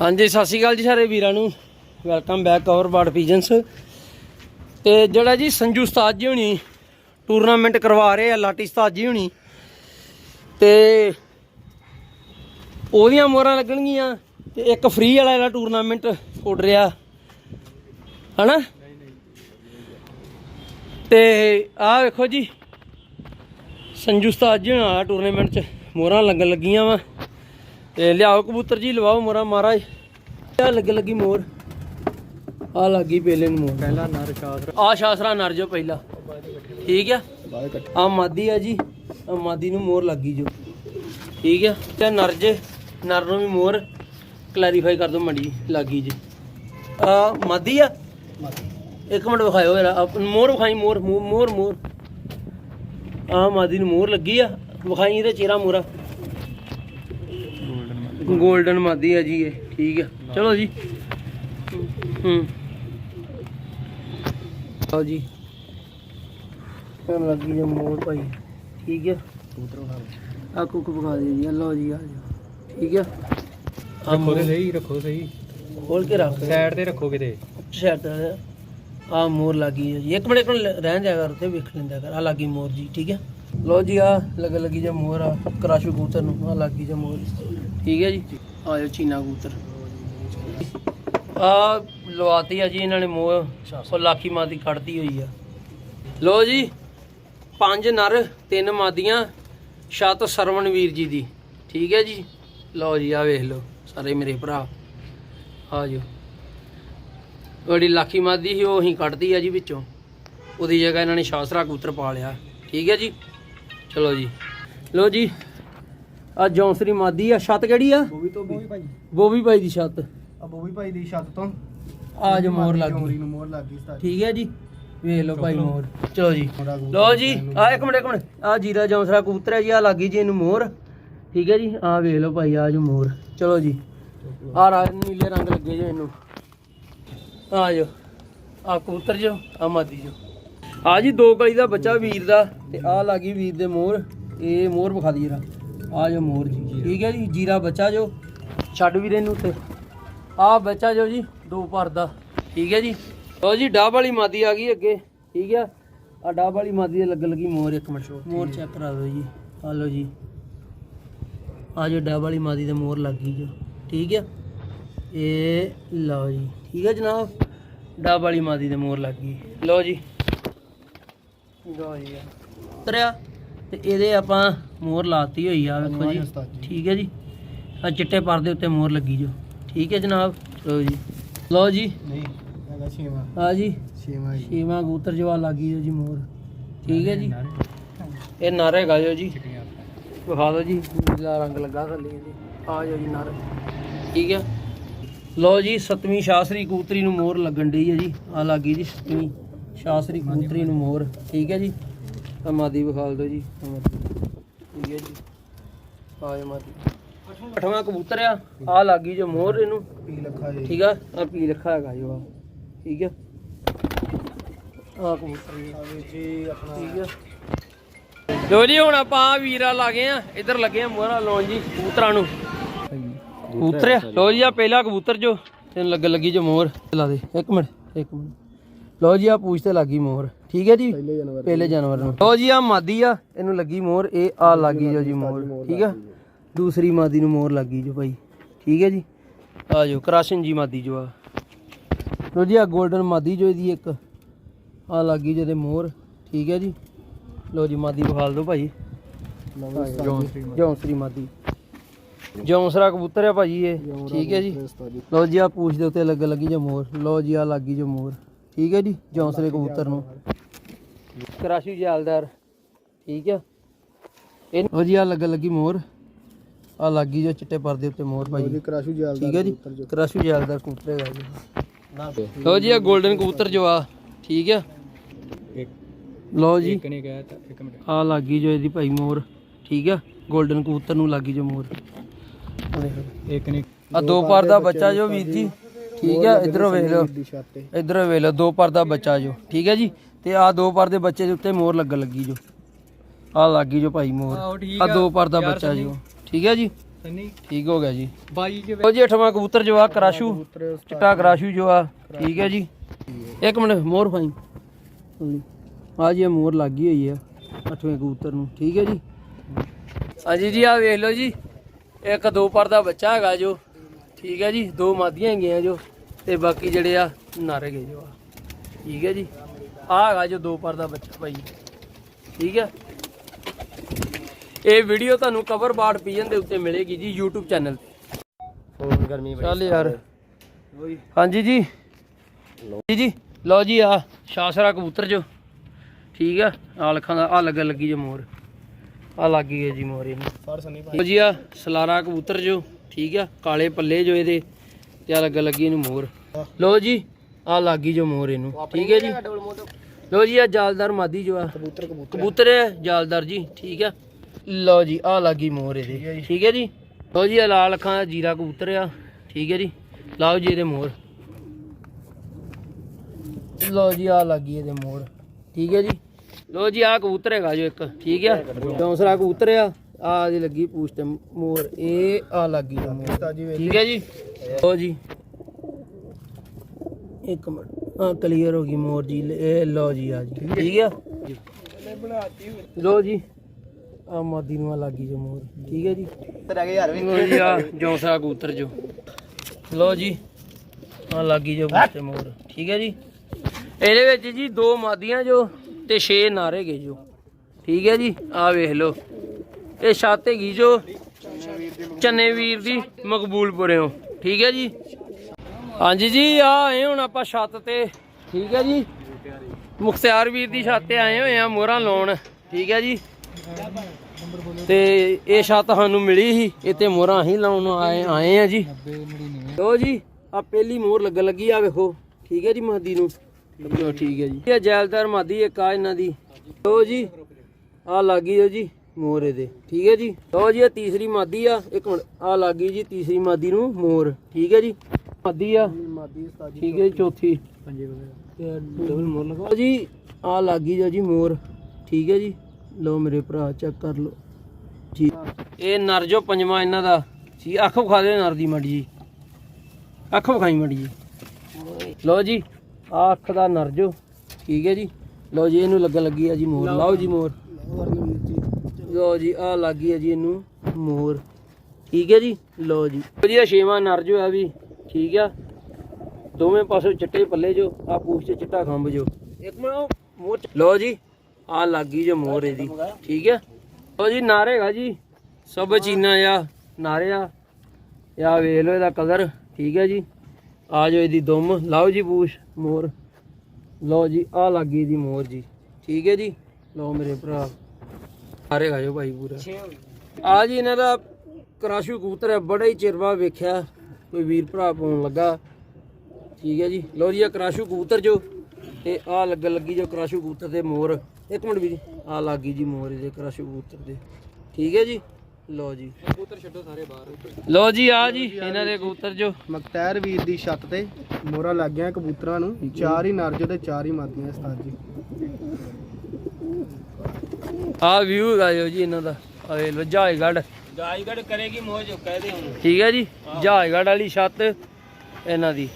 ਹਾਂਜੀ, ਸਤਿ ਸ਼੍ਰੀ ਅਕਾਲ ਜੀ ਸਾਰੇ ਵੀਰਾਂ ਨੂੰ। Welcome back our bird pigeons ਤੇ ਜਿਹੜਾ ਜੀ ਸੰਜੂ ਉਸਤਾਦ ਜੀ ਹੁਣੀ ਟੂਰਨਾਮੈਂਟ ਕਰਵਾ ਰਹੇ ਆ, ਲਾਟੀ ਉਸਤਾਦ ਜੀ ਹੁਣੀ। ਤੇ ਉਹਦੀਆਂ ਮੋਹਰਾਂ ਲੱਗਣਗੀਆਂ ਤੇ ਇੱਕ ਫ੍ਰੀ ਵਾਲਾ ਜਿਹੜਾ ਟੂਰਨਾਮੈਂਟ ਉੱਡ ਰਿਹਾ। ਹਨਾ? ਤੇ ਆਹ ਵੇਖੋ ਜੀ, ਸੰਜੂ ਉਸਤਾਦ ਜੀ ਹੁਣਾਂ ਟੂਰਨਾਮੈਂਟ 'ਚ ਮੋਹਰਾਂ ਲੱਗਣ ਲੱਗੀਆਂ ਵਾ। ਤੇ ਲਿਆਓ ਕਬੂਤਰ ਜੀ ਲਵਾਓ ਮੋਹਰਾਂ ਮਹਾਰਾਜ। ਆ ਲੱਗ ਲੱਗੀ ਮੋਰ ਆ ਲੱਗੀ ਪਹਿਲੇ ਨੂੰ ਮੋਰ ਪਹਿਲਾ ਨਰ ਸ਼ਾਸਤਰ। ਆ ਸ਼ਾਸਰਾ ਨਰ ਜੋ ਪਹਿਲਾ। ਠੀਕ ਆ? ਆ ਮਾਦੀ ਆ ਜੀ। ਆ ਮਾਦੀ ਨੂੰ ਮੋਰ ਲੱਗੀ ਜੋ। ਠੀਕ ਆ? ਤੇ ਨਰ ਜੇ। ਨਰ ਨੂੰ ਵੀ ਮੋਰ ਕਲੈਰੀਫਾਈ ਕਰ ਦੋ ਮੜੀ ਲੱਗੀ ਜੀ। ਆ ਮਾਦੀ ਆ? ਇੱਕ ਮਿੰਟ ਵਿਖਾਇਓ ਯਾਰ ਮੋਰ ਵਿਖਾਈ ਮੋਰ ਮੋਰ ਮੋਰ ਆ ਮਾਦੀ ਨੂੰ ਮੋਰ ਲੱਗੀ ਆ। ਵਿਖਾਈ ਇਹਦਾ ਚਿਹਰਾ ਮੋਰਾ ਗੋਲਡਨ ਮਾਦੀ ਆ ਜੀ ਇਹ ਠੀਕ ਆ। ਚਲੋ ਜੀ। ਹੂੰ। ਆਓ ਜੀ। ਕਰਨ ਲੱਗੀ ਜੇ ਮੋਰ ਭਾਈ। ਠੀਕ ਆ? ਆ ਕੁੱਕ ਪਕਾ ਦੇ ਜੀ ਲਓ ਜੀ ਆ ਜਾਓ ਠੀਕ ਆ? ਆ ਤੇ ਸਹੀ ਰੱਖੋ ਸਹੀ। ਖੋਲ ਕੇ ਰੱਖ। ਸਾਈਡ ਤੇ ਰੱਖੋ ਕਿਤੇ। ਸ਼ਰਟ ਆ ਮੋਰ ਲੱਗੀ ਜੀ। ਇੱਕ ਮਿੰਟ ਇੱਕ ਮਿੰਟ ਰਹਿਣ ਜਾ ਕਰ ਤੇ ਵੇਖ ਲੈਂਦਾ ਕਰ। ਆ ਲੱਗੀ ਮੋਰ ਜੀ ਠੀਕ ਹੈ ਲੋ ਜੀ ਆ ਲੱਗ ਲੱਗੀ ਜੇ ਮੋਰ ਆ ਕਰਾਸ਼ੂ ਕਬੂਤਰ ਨੂੰ। ਆ ਲੱਗੀ ਜੇ ਮੋਰ। ਠੀਕ ਹੈ ਜੀ? ਆ ਜਾਓ ਚੀਨਾ ਕਬੂਤਰ। ਆ ਲਵਾਤੀ ਆ ਜੀ ਇਹਨਾਂ ਨੇ ਮੋਹ। ਉਹ ਲਾਖੀ ਮਾਦੀ ਕੱਢਦੀ ਹੋਈ ਆ। ਲੋ ਜੀ, ਪੰਜ ਨਰ, ਤਿੰਨ ਮਾਦੀਆਂ ਛਤ ਸਰਵਣ ਵੀਰ ਜੀ ਦੀ। ਠੀਕ ਹੈ ਜੀ? ਲਓ ਜੀ ਆ ਵੇਖ ਲਓ ਸਾਰੇ ਮੇਰੇ ਭਰਾ। ਆ ਜਾਓ। ਉਹਦੀ ਲਾਖੀ ਮਾਦੀ ਸੀ, ਉਹ ਹੀ ਕੱਢਦੀ ਆ ਜੀ ਵਿੱਚੋਂ। ਉਹਦੀ ਜਗ੍ਹਾ ਇਹਨਾਂ ਨੇ ਸ਼ਾਸਰਾ ਕਬੂਤਰ ਪਾ ਲਿਆ। ਠੀਕ ਹੈ ਜੀ? ਚਲੋ ਜੀ। ਲੋ ਜੀ ਆ ਜੌਂਸਰੀ ਮਾਦੀ ਆ ਛੱਤ ਕਿਹੜੀ ਆ? ਬੋਵੀ ਤੋਂ ਬੋਵੀ ਭਾਈ। ਬੋਬੀ ਭਾਈ ਦੀ ਛੱਤ। ਆ ਬੋਵੀ ਭਾਈ ਦੀ ਛੱਤ ਤੋਂ। ਆ ਜੋ ਮੋਰ ਲੱਗ ਗਈ। ਨੂੰ ਮੋਰ ਲੱਗ ਗਈ ਸਟਾਰਟ ਠੀਕ ਹੈ ਜੀ। ਵੇਖ ਲਓ ਭਾਈ ਮੋਰ। ਚਲੋ ਜੀ। ਲੋ ਜੀ ਆ ਇੱਕ ਮਿੰਟ ਇੱਕ ਮਿੰਟ। ਆ ਜੀਰਾ ਜੌਂਸਰਾ ਕਬੂਤਰ ਹੈ ਜੀ ਆ ਲੱਗੀ ਜੀ ਇਹਨੂੰ ਮੋਰ। ਠੀਕ ਹੈ ਜੀ ਆ ਵੇਖ ਲਓ ਭਾਈ ਆ ਜੋ ਮੋਰ। ਚਲੋ ਜੀ। ਆ ਰਾ ਨੀਲੇ ਰੰਗ ਲੱਗੇ ਜੋ ਇਹਨੂੰ। ਆ ਜੋ। ਆ ਕਬੂਤਰ ਜੋ ਆ ਮਾਦੀ ਜੋ। ਆ ਜੀ ਦੋ ਕਲੀ ਦਾ ਬੱਚਾ ਵੀਰ ਦਾ ਤੇ ਆ ਲੱਗੀ ਵੀਰ ਦੇ ਮੋਰ। ਇਹ ਮੋਰ ਵਿਖਾ ਦੀ ਜਰਾ। ਆ ਜੋ ਮੋਰ ਜੀ ਠੀਕ ਹੈ ਜੀ ਜੀਰਾ ਬੱਚਾ ਜੋ ਛੱਡ ਵੀਰੇ ਇਹਨੂੰ ਤੇ ਆ ਬੱਚਾ ਜੋ ਜੀ ਦੋ ਪਰ ਦਾ ਠੀਕ ਹੈ ਜੀ। ਲਓ ਜੀ ਡਾਬ ਵਾਲੀ ਮਾਦੀ ਆ ਗਈ ਅੱਗੇ ਠੀਕ ਆ ਆ ਡਾਬ ਵਾਲੀ ਮਾਦੀ ਦੇ ਲੱਗ ਲੱਗੀ ਮੋਰ ਇੱਕ ਮਿੰਟ ਮੋਰ ਚੈੱਕ ਕਰਾ ਦਿਓ ਜੀ। ਆ ਲਓ ਜੀ। ਆ ਜੋ ਡਾਬ ਵਾਲੀ ਮਾਦੀ ਦੇ ਮੋਰ ਲੱਗ ਗਈ ਜੋ ਠੀਕ ਆ ਇਹ ਲਓ ਜੀ ਠੀਕ ਹੈ ਜਨਾਬ। ਡਾਬ ਵਾਲੀ ਮਾਦੀ ਦੇ ਮੋਰ ਲੱਗ ਗਈ। ਲਓ ਜੀ। ਲਓ ਜੀ। ਉਤਰਿਆ। ਤੇ ਇਹਦੇ ਆਪਾਂ ਮੋਰ ਲਾਤੀ ਹੋਈ ਆ ਵੇਖੋ ਜੀ। ਠੀਕ ਹੈ ਜੀ? ਆ ਚਿੱਟੇ ਪਰਦੇ ਉੱਤੇ ਮੋਰ ਲੱਗੀ ਜੋ। ਠੀਕ ਹੈ ਜਨਾਬ? ਲਓ ਜੀ। ਲਓ ਜੀ। ਨਹੀਂ ਹੈਗਾ ਛੇਵਾਂ। ਆ ਜੀ। ਛੇਵਾਂ ਛੇਵਾਂ ਕਬੂਤਰ ਜਵਾ ਲੱਗੀ ਜੋ ਜੀ ਮੋਰ ਠੀਕ ਹੈ ਜੀ। ਇਹ ਨਰ ਹੈਗਾ ਜੋ ਜੀ। ਵਿਖਾ ਦਿਓ ਜੀ। ਨੀਲਾ ਰੰਗ ਲੱਗਾ ਥੱਲੇ ਇਹਦੇ। ਆ ਜੋ ਜੀ ਨਰ। ਠੀਕ ਹੈ। ਲਓ ਜੀ ਸਤਵੀਂ ਸ਼ਾਸਤਰੀ ਕਬੂਤਰੀ ਨੂੰ ਮੋਰ ਲੱਗਣ ਡਈ ਹੈ ਜੀ। ਆ ਲੱਗੀ ਜੀ ਸਤਵੀਂ ਸ਼ਾਸਤਰੀ ਕਬੂਤਰੀ ਨੂੰ ਮੋਰ ਠੀਕ ਹੈ ਜੀ। ਆ ਮਾਦੀ ਵਿਖਾ ਦਿਓ ਜੀ। ਠੀਕ ਹੈ ਜੀ। ਆ ਜੋ ਮਾਦੀ ਅਠਵਾਂ ਕਬੂਤਰ ਆ ਆ ਲੱਗੀ ਜੋ ਮੋਰ ਇਹਨੂੰ। ਪੀ ਲੱਖਾ ਜੀ। ਠੀਕ ਆ ਆ ਪੀ ਰੱਖਾ ਹੈਗਾ ਜੋ ਆ। ਠੀਕ ਆ। ਆ ਕਬੂਤਰ ਜੀ। ਆ ਵੀ ਜੀ ਆਪਣਾ ਠੀਕ ਆ। ਲੋ ਜੀ ਹੁਣ ਆਪਾਂ ਵੀਰਾ ਲਾ ਗਏ ਆ। ਇੱਧਰ ਲੱਗੇ ਆ ਮੋਹਰਾ ਲਾਉਣ ਜੀ ਕਬੂਤਰਾਂ ਨੂੰ। ਕਬੂਤਰ ਆ। ਲੋ ਜੀ ਆ ਪਹਿਲਾ ਕਬੂਤਰ ਜੋ ਤੈਨੂੰ ਲੱਗ ਲੱਗੀ ਜੋ ਮੋਹਰ ਲਾ ਦੇ ਇੱਕ ਮਿੰਟ ਇੱਕ ਮਿੰਟ। ਲੋ ਜੀ ਆ ਪੂਛ ਤੇ ਲੱਗੀ ਮੋਹਰ। ਠੀਕ ਹੈ ਜੀ? ਪਹਿਲੇ ਜਾਨਵਰ ਪਹਿਲੇ ਜਾਨਵਰ ਨੂੰ। ਲੋ ਜੀ ਆ ਮਾਦੀ ਆ ਇਹਨੂੰ ਲੱਗੀ ਮੋਹਰ। ਇਹ ਆ ਲੱਗੀ ਜੋ ਜੀ ਮੋਹਰ। ਠੀਕ ਆ? ਦੂਸਰੀ ਮਾਦੀ ਨੂੰ ਮੋਹਰ ਲੱਗੀ ਜੋ ਭਾਈ। ਠੀਕ ਹੈ ਜੀ? ਆ ਜੋ ਕਰਾਸ਼ਨ ਜੀ ਮਾਦੀ ਜੋ ਆ। ਲੋ ਜੀ ਆ 골ਡਨ ਮਾਦੀ ਜੋ ਇਹਦੀ ਇੱਕ। ਆ ਲੱਗੀ ਜਿਹਦੇ ਮੋਹਰ। ਠੀਕ ਹੈ ਜੀ? ਲੋ ਜੀ ਮਾਦੀ ਵਿਖਾਲ ਦਿਓ ਭਾਈ। ਜੌਂਸਰੀ ਮਾਦੀ। ਜੌਂਸਰਾ ਕਬੂਤਰ ਆ ਭਾਜੀ ਇਹ। ਠੀਕ ਹੈ ਜੀ? ਲੋ ਜੀ। ਆ ਪੂਛ ਦੇ ਉੱਤੇ ਲੱਗ ਲੱਗੀ ਜੋ ਮੋਹਰ। ਲੋ ਜੀ ਆ ਲੱਗੀ ਜੋ ਮੋਹਰ। ਠੀਕ ਹੈ ਜੀ ਜੌਂਸਰੇ ਕਬੂਤਰ ਨੂੰ। ਕਰਾਸ਼ੀ ਜਾਲਦਾਰ ਠੀਕ ਆ। ਇਹ ਲੋ ਜੀ ਆ ਲੱਗ ਲੱਗੀ ਮੋਹਰ ਆ ਲੱਗੀ ਜੋ ਚਿੱਟੇ ਪਰਦੇ ਉੱਤੇ ਕਰਾਸ਼ੂ ਜਾਲ ਠੀਕ ਹੈ ਜੀ ਕਰਾਸ਼ੂ ਜਾਲਦਾਰ ਕਬੂਤਰ ਹੈਗਾ ਜੀ। ਲੋ ਜੀ ਆ 골ਡਨ ਕਬੂਤਰ ਜੋ ਆ ਠੀਕ ਆ। ਇੱਕ ਲੋ ਜੀ। ਇੱਕ ਨੇ ਕਹਿ ਤਾ ਇੱਕ ਮਿੰਟ। ਆ ਲੱਗੀ ਜੋ ਇਹਦੀ ਭਾਈ ਮੋਰ ਠੀਕ ਆ। 골ਡਨ ਕਬੂਤਰ ਨੂੰ ਲੱਗੀ ਜੋ ਮੋਰ। ਇੱਕ ਨੇ ਆ ਦੋ ਪਰ ਦਾ ਬੱਚਾ ਜੋ ਵੀਰ ਜੀ। ਠੀਕ ਆ ਇਧਰੋਂ ਵੇਖ ਲਓ। ਇਧਰੋਂ ਵੇਖ ਲਓ ਦੋ ਪਰ ਦਾ ਬੱਚਾ ਜੋ। ਠੀਕ ਹੈ ਜੀ? ਤੇ ਆ ਦੋ ਪਰ ਦੇ ਬੱਚੇ ਦੇ ਉੱਤੇ ਮੋਰ ਲੱਗਣ ਲੱਗੀ ਜੋ। ਆ ਲੱਗੀ ਜੋ ਭਾਈ ਮੋਰ। ਆ। ਦੋ ਪਰ ਦਾ ਬੱਚਾ ਜੋ। ਠੀਕ ਹੈ ਜੀ? ਸੰਨੀ। ਠੀਕ ਹੋ ਗਿਆ ਜੀ। 22 ਚ ਲਓ ਜੀ ਅਠਵਾਂ ਕਬੂਤਰ ਜੋ ਆ ਕਰਾਸ਼ੂ। ਚਿੱਟਾ ਕਰਾਸ਼ੂ ਜੋ ਆ। ਠੀਕ ਹੈ ਜੀ। ਇੱਕ ਮਿੰਟ ਮੋਰ ਫਾਈ ਆ ਜੀ ਇਹ ਮੋਰ ਲੱਗੀ ਹੋਈ ਆ ਅੱਠਵੇਂ ਕਬੂਤਰ ਨੂੰ। ਠੀਕ ਹੈ ਜੀ? ਹਾਂਜੀ ਜੀ ਆ ਵੇਖ ਲਓ ਜੀ। ਇੱਕ ਦੋ ਪਰ ਦਾ ਬੱਚਾ ਹੈਗਾ ਜੋ। ਠੀਕ ਹੈ ਜੀ ਦੋ ਮਾਦੀਆਂ ਹੈਗੀਆਂ ਜੋ ਤੇ ਬਾਕੀ ਜਿਹੜੇ ਆ ਨਰ ਹੈਗੇ ਜੋ ਆ। ਠੀਕ ਹੈ ਜੀ ਆ ਹੈਗਾ ਜੋ ਦੋ ਪਰ ਦਾ ਬੱਚਾ ਭਾਈ। ਠੀਕ ਹੈ ਇਹ ਵੀਡੀਓ ਤੁਹਾਨੂੰ ਕਵਰ ਬਾੜ ਪੀਜਨ ਦੇ ਉੱਤੇ ਮਿਲੇਗੀ ਜੀ YouTube ਚੈਨਲ ਤੇ। ਫੋਨ ਗਰਮੀ ਚੱਲ ਯਾਰ। ਹਾਂਜੀ ਜੀ। ਜੀ ਜੀ ਲਓ ਜੀ ਆ ਸ਼ਾਸਰਾ ਕਬੂਤਰ ਜੋ। ਠੀਕ ਆ ਆ ਲੱਖਾਂ ਦਾ ਆ ਲੱਗਣ ਲੱਗੀ ਜੋ ਮੋਰ। ਆ ਲੱਗੀ ਹੈ ਜੀ ਮੋਰ ਇਹਨੂੰ। ਜੀ ਆ ਸਲਾਰਾ ਕਬੂਤਰ ਜੋ। ਠੀਕ ਆ ਕਾਲੇ ਪੱਲੇ ਜੋ ਇਹਦੇ ਤੇ ਆ ਲੱਗਣ ਲੱਗੀ ਇਹਨੂੰ ਮੋਰ। ਲਓ ਜੀ ਆ ਲੱਗੀ ਜੋ ਮੋਰ ਇਹਨੂੰ ਠੀਕ ਹੈ ਜੀ। ਲਓ ਜੀ ਆ ਜਾਲਦਾਰ ਮਾਦੀ ਜੋ ਆ। ਕਬੂਤਰ ਕਬੂਤਰ ਕਬੂਤਰ ਹੈ ਜਾਲਦਾਰ ਜੀ ਠੀਕ ਆ। ਲਓ ਜੀ ਆ ਲੱਗੀ ਮੋਰ ਇਹਦੇ ਠੀਕ ਹੈ ਜੀ। ਲਓ ਜੀ ਆ ਲਾਲ ਅੱਖਾਂ ਦਾ ਜੀਰਾ ਕਬੂਤਰ ਆ ਠੀਕ ਹੈ ਜੀ। ਲਾਓ ਜੀ ਇਹਦੇ ਮੋਰ। ਲਓ ਜੀ ਆ ਲੱਗੀ ਇਹਦੇ ਮੋਰ ਠੀਕ ਹੈ ਜੀ। ਲਓ ਜੀ ਆ ਕਬੂਤਰ ਹੈਗਾ ਜੋ ਇੱਕ ਠੀਕ ਆ। ਦੂਸਰਾ ਕਬੂਤਰ ਆ। ਆ ਦੀ ਲੱਗੀ ਪੂਛ ਤੇ ਮੋਰ ਇਹ ਆ ਲੱਗੀ ਜੋ ਮੋਰ ਠੀਕ ਹੈ ਜੀ? ਲਓ ਜੀ। ਇੱਕ ਮਿੰਟ। ਆ ਕਲੀਅਰ ਹੋ ਗਈ ਮੋਰ ਜੀ। ਇਹ ਲਓ ਜੀ ਆ ਜੀ। ਠੀਕ ਆ? ਲੋ ਜੀ। ਆ ਮਾਦੀ ਨੂੰ ਆ ਲੱਗੀ ਜੋ ਮੋਰ। ਠੀਕ ਹੈ ਜੀ? ਤੇ ਰਹਿ ਗਏ ਯਾਰ ਲੋ ਜੀ ਆ ਜੌਂਸਾ ਕਬੂਤਰ ਜੋ। ਲੋ ਜੀ। ਆ ਲੱਗੀ ਜੋ ਬੱਚੇ ਮੋਰ। ਠੀਕ ਹੈ ਜੀ? ਇਹਦੇ ਵਿੱਚ ਜੀ ਦੋ ਮਾਦੀਆਂ ਜੋ ਤੇ 6 ਨਾਰੇ ਗਏ ਜੋ। ਠੀਕ ਹੈ ਜੀ? ਆ ਵੇਖ ਲਓ। ਇਹ ਛੱਤ ਹੈਗੀ ਜੋ ਚੰਨੇ ਵੀਰ ਦੀ ਮਕਬੂਲਪੁਰਿਓਂ ਠੀਕ ਹੈ ਜੀ? ਹਾਂਜੀ ਜੀ ਆ ਆਏ ਹੁਣ ਆਪਾਂ ਛੱਤ ਤੇ, ਠੀਕ ਹੈ ਜੀ? ਮੁਖਤਿਆਰ ਵੀਰ ਦੀ ਛੱਤ ਤੇ ਆਏ ਹੋਏ ਆ ਮੋਹਰਾਂ ਲਾਉਣ। ਠੀਕ ਹੈ ਜੀ? ਤੇ ਇਹ ਛੱਤ ਸਾਨੂੰ ਮਿਲੀ ਸੀ, ਇੱਥੇ ਮੋਹਰਾਂ ਅਸੀਂ ਲਾਉਣ ਆਏ ਆਏ ਆ ਜੀ। ਲੋ ਜੀ ਆ ਪਹਿਲੀ ਮੋਹਰ ਲੱਗਣ ਲੱਗੀ ਆ, ਵੇਖੋ। ਠੀਕ ਹੈ ਜੀ, ਮਾਦੀ ਨੂੰ? ਠੀਕ ਹੈ ਜੀ। ਇਹ ਜੈਲਦਾਰ ਮਾਦੀ, ਇੱਕ ਆ ਇਹਨਾਂ ਦੀ। ਲੋ ਜੀ ਆ ਲੱਗੀ ਜੋ ਜੀ। ਮੋਰ ਇਹਦੇ। ਠੀਕ ਹੈ ਜੀ? ਲੋ ਜੀ ਇਹ ਤੀਸਰੀ ਮਾਦੀ ਆ। ਇੱਕ ਮਿੰਟ ਆ ਲੱਗੀ ਜੀ ਤੀਸਰੀ ਮਾਦੀ ਨੂੰ ਮੋਰ। ਠੀਕ ਹੈ ਜੀ? ਮਾਦੀ ਆ। ਮਾਦੀ ਠੀਕ ਹੈ ਜੀ ਚੌਥੀ। ਪੰਜੇ ਤੇ ਡਬਲ ਮੋਰ ਲਗਾਓ। ਜੀ ਆ ਲੱਗੀ ਜੋ ਜੀ ਮੋਰ। ਠੀਕ ਹੈ ਜੀ? ਲਓ ਮੇਰੇ ਭਰਾ ਚੈੱਕ ਕਰ ਲਓ। ਜੀ। ਇਹ ਨਰ ਜੋ ਪੰਜਵਾਂ ਇਹਨਾਂ ਦਾ। ਜੀ ਅੱਖ ਵਿਖਾ ਦੇ ਨਰ ਦੀ ਮੜੀ ਜੀ ਅੱਖ ਵਿਖਾਈ ਮੜੀ ਜੀ ਲਓ ਜੀ ਆ ਅੱਖ ਦਾ ਨਰ ਜੋ। ਠੀਕ ਹੈ ਜੀ? ਲਓ ਜੀ ਇਹਨੂੰ ਲੱਗਣ ਲੱਗੀ ਆ ਜੀ ਮੋਰ। ਲਾਓ ਜੀ ਮੋਰ। ਲਓ ਜੀ ਆ ਲੱਗੀ ਹੈ ਜੀ ਇਹਨੂੰ ਮੋਰ। ਠੀਕ ਹੈ ਜੀ? ਲਓ ਜੀ। ਜੀ ਇਹ ਛੇਵਾਂ ਨਰ ਜੋ ਹੈ ਵੀ ਠੀਕ ਆ? ਦੋਵੇਂ ਪਾਸੇ ਚਿੱਟੇ ਪੱਲੇ ਜੋ ਆ ਪੂਛ ਤੇ ਚਿੱਟਾ ਖੰਭ ਜੋ। ਇੱਕ ਮਿੰਟ ਉਹ ਮੋਰ ਲਓ ਜੀ ਆ ਲੱਗੀ ਜੋ ਮੋਰ ਇਹਦੀ। ਠੀਕ ਹੈ ਲਓ ਜੀ ਨਾਰੇ ਹੈਗਾ ਜੀ। ਸਭ ਚੀਨਾ ਆ ਨਾਰੇ ਆ। ਆ ਵੇਖ ਲਓ ਇਹਦਾ ਕਲਰ। ਠੀਕ ਹੈ ਜੀ? ਆ ਜੋ ਇਹਦੀ ਦੁਮ ਲਾਓ ਜੀ ਪੂਛ ਮੋਰ। ਲਓ ਜੀ ਆ ਲੱਗੀ ਦੀ ਮੋਰ ਜੀ। ਠੀਕ ਹੈ ਜੀ? ਲਓ ਮੇਰੇ ਭਰਾ। ਹੈਗਾ ਜੋ ਭਾਈ ਪੂਰਾ। ਆ ਜੀ ਇਹਨਾਂ ਦਾ ਕਰਾਸ਼ੂ ਕਬੂਤਰ ਹੈ ਬੜਾ ਹੀ ਚਿਰ ਬਾਅਦ ਵੇਖਿਆ ਕੋਈ ਵੀਰ ਭਰਾ ਪਾਉਣ ਲੱਗਾ। ਠੀਕ ਹੈ ਜੀ। ਲੋ ਜੀ ਆ ਕਰਾਸ਼ੂ ਕਬੂਤਰ ਜੋ ਤੇ ਆ ਲੱਗਣ ਲੱਗੀ ਜੋ ਕਰਾਸ਼ੂ ਕਬੂਤਰ ਦੇ ਮੋਰ। ਇੱਕ ਮਿੰਟ ਵੀਰ ਆ ਲੱਗੀ ਜੀ ਮੋਰ ਇਹਦੇ ਕਰਾਸ਼ੂ ਕਬੂਤਰ ਦੇ। ਠੀਕ ਹੈ ਜੀ। ਲੋ ਜੀ। ਕਬੂਤਰ ਛੱਡੋ ਸਾਰੇ ਬਾਹਰ। ਲੋ ਜੀ ਆ ਜੀ ਇਹਨਾਂ ਦੇ ਕਬੂਤਰ ਜੋ। ਮਕਤੈਰ ਵੀਰ ਦੀ ਛੱਤ ਤੇ ਮੋਰਾ ਲੱਗ ਗਿਆ ਕਬੂਤਰਾਂ ਨੂੰ। ਚਾਰ ਹੀ ਨਰਜੋ ਤੇ ਚਾਰ ਹੀ ਮਾਦੀਆਂ ਉਸਤਾਦ ਜੀ। ਆ ਵਿਊ ਹੈਗਾ ਜੋ ਜੀ ਇਹਨਾਂ ਦਾ। ਆ ਵੇਖ ਲੋ ਜਹਾਜਗੜ ਗਾਈਗੜ ਕਰੇਗੀ ਮੋਜ ਕਹਦੇ ਹੁਣ। ਠੀਕ ਹੈ ਜੀ ਜਹਾਜਗੜ ਵਾਲੀ ਛੱਤ ਇਹਨਾਂ ਦੀ।